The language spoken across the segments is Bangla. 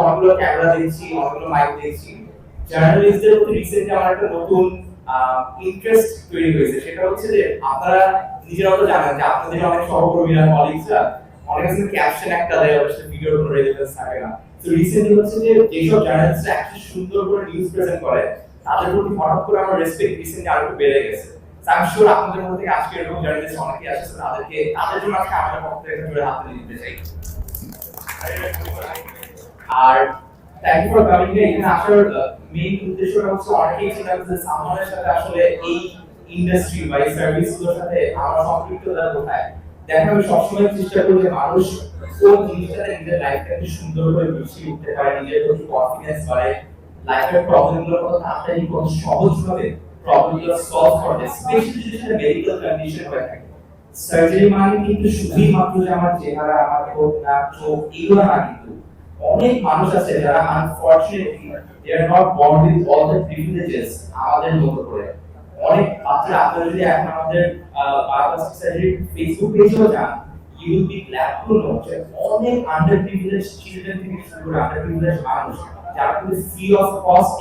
অনেকগুলো ক্যামেরা দেখছি অনেকগুলো মাইক দেখছি। জার্নালিস্টদের প্রতি রিসেন্টলি আমার একটা নতুন ইন্টারেস্ট তৈরি হয়েছে, সেটা হচ্ছে যে আপনারা নিজেরাও তো জানেন যে আপনাদের অনেক সহকর্মীরা কলিগসরা অনেক সময় ক্যাপশন একটা দেয় অবশ্যই ভিডিওর কোনো রেলেভেন্স থাকে না। তো রিসেন্টলি হচ্ছে যে যেসব জার্নালিস্টরা একটু সুন্দর করে নিউজ প্রেজেন্ট করে, তাদের প্রতি হঠাৎ করে আমার রেসপেক্ট রিসেন্টলি আরও বেড়ে গেছে। আমি শিওর আপনাদের মধ্যে আজকে এরকম জার্নালিস্ট অনেকেই আছে তাদেরকে, তাদের জন্য আজকে আমাদের পক্ষ থেকে জোরে হাত দিতে চাই। আর থ্যাংক ইউ ফর কামিং এখানে আসার মেইন উদ্দেশ্যটা হচ্ছে অনেকেই যে সামনের সাথে আসলে এই ইন্ডাস্ট্রি বা এই সাথে আমরা সম্পৃক্ততা কোথায়? আমি সবসময় চেষ্টা করি যে মানুষ জিনিসটাতে নিজের সুন্দর করে গুছিয়ে উঠতে পারে, নিজের প্রতি কনফিডেন্স বাড়ে লাইফের কথা তাড়াতাড়ি সলভ স্পেশালি যদি সেটা মেডিকেল কন্ডিশন হয়ে থাকে। সার্জারি মানে কিন্তু শুধুই মাত্র যে আমার চেহারা, আমার ঠোঁট চোখ, এগুলো না কিন্তু। অনেক মানুষ আছে যারা unfortunately they are not born with all the privileges আমাদের মতো করে। অনেক বাচ্চা আপনারা যদি এখন আমাদের বায়োপ্লাস সোসাইটির ফেসবুক পেজেও যান you will be glad to know যে অনেক আন্ডার প্রিভিলেজ চিলড্রেন থেকে শুরু করে আন্ডার প্রিভিলেজ মানুষ, যারা ফ্রি অফ কস্ট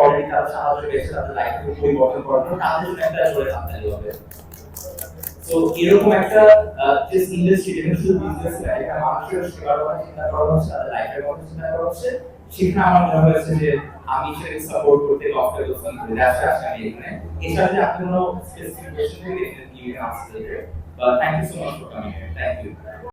অলরেডি সাহায্য পেয়েছে, তাদের জন্য একটা হবে। তো এরকম একটা যে ইন্ডাস্ট্রি যেখানে বিজনেস না এখানে মানুষের সেবার কথা চিন্তা করা হচ্ছে, তাদের সেখানে আমার মনে হয়েছে যে আমি সেটাকে সাপোর্ট করতে লফটে দোস্ত করি ব্যবসা আসছে আমি এখানে। এছাড়া যে আপনি কোনো স্পেসিফিক কোয়েশ্চেন থেকে এখানে ক্যান আসতে thank you so much for coming thank you